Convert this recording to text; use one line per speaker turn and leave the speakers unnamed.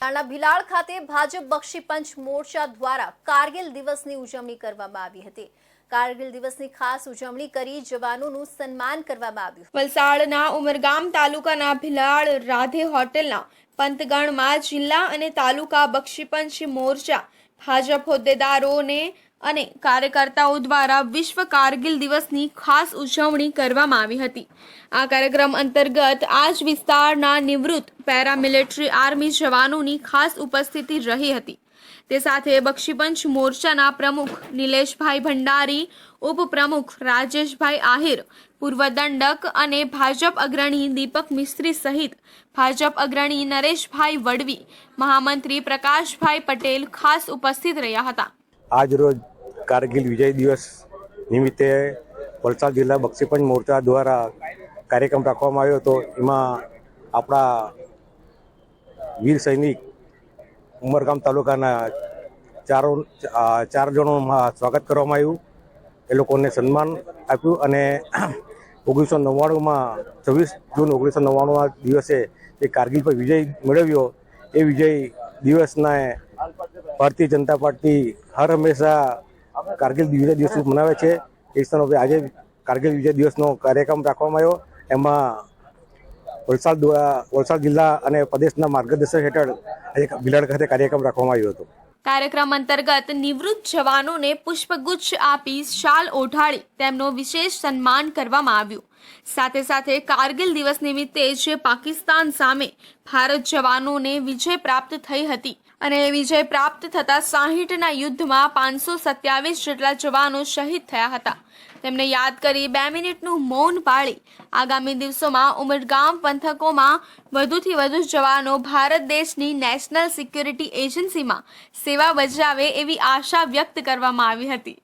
ભિલાડ ખાતે ભાજપ બક્ષી પંચ મોરચા દ્વારા કારગિલ દિવસની ઉજવણી કરવામાં આવી હતી. કારગિલ દિવસની ખાસ ઉજવણી કરી જવાનોનું સન્માન કરવામાં આવ્યું
વલસાડના ઉમરગામ તાલુકાના ભિલાડ રાધે હોટેલના પંતગણમાં જિલ્લા અને તાલુકા બક્ષીપંચ મોરચા ભાજપ હોદ્દેદારોને અને કાર્યકર્તાઓ દ્વારા વિશ્વ કારગિલ દિવસની ખાસ ઉજવણી કરવામાં આવી હતી. આ કાર્યક્રમ અંતર્ગત આજ વિસ્તારના નિવૃત્ત પેરામિલિટરી આર્મી જવાનોની ખાસ ઉપસ્થિતિ રહી હતી. તે સાથે બક્ષીપંચ મોરચાના પ્રમુખ નિલેશભાઈ ભંડારી, ઉપપ્રમુખ રાજેશભાઈ આહિર, પૂર્વ દંડક અને ભાજપ અગ્રણી દીપક મિસ્ત્રી સહિત ભાજપ અગ્રણી નરેશભાઈ વડવી, મહામંત્રી પ્રકાશભાઈ પટેલ ખાસ ઉપસ્થિત રહ્યા હતા.
આજ રોજ કારગિલ વિજય દિવસ નિમિત્તે વલસાડ જિલ્લા બક્ષીપંચ મોરચા દ્વારા કાર્યક્રમ રાખવામાં આવ્યો હતો. એમાં આપણા વીર સૈનિક ઉમરગામ તાલુકાના ચારો ચાર જણોમાં સ્વાગત કરવામાં આવ્યું. એ લોકોને સન્માન આપ્યું અને ઓગણીસો નવ્વાણુંમાં, છવ્વીસ જૂન ઓગણીસો નવ્વાણુંના દિવસે જે કારગિલ પર વિજય મેળવ્યો. એ વિજય દિવસના ભારતીય જનતા પાર્ટી હર હંમેશા કારગિલ વિજય દિવસ મનાવે છે. એ સ્થાનો આજે કારગિલ વિજય દિવસનો કાર્યક્રમ રાખવામાં આવ્યો. એમાં વલસાડ દ્વારા વલસાડ જિલ્લા અને પ્રદેશના માર્ગદર્શન હેઠળ આજે ભિલાડ ખાતે કાર્યક્રમ રાખવામાં આવ્યો હતો.
કાર્યક્રમ અંતર્ગત નિવૃત્ત જવાનોને પુષ્પગુચ્છ આપી શાલ ઓઢાડી તેમનો વિશેષ સન્માન કરવામાં આવ્યું. સાથે સાથે કારગિલ દિવસ નિમિત્તે જે પાકિસ્તાન સામે ભારત જવાનોને વિજય પ્રાપ્ત થઈ હતી અને વિજય પ્રાપ્ત થતા સાહીઠના યુદ્ધમાં પાંચસો સત્યાવીસ જેટલા જવાનો શહીદ થયા હતા. તેમને યાદ કરી બે મિનિટનું મૌન પાળી આગામી દિવસોમાં ઉમરગામ પંથકોમાં વધુથી વધુ જવાનો ભારત દેશની નેશનલ સિક્યુરિટી એજન્સીમાં સેવા બજાવે એવી આશા વ્યક્ત કરવામાં આવી હતી.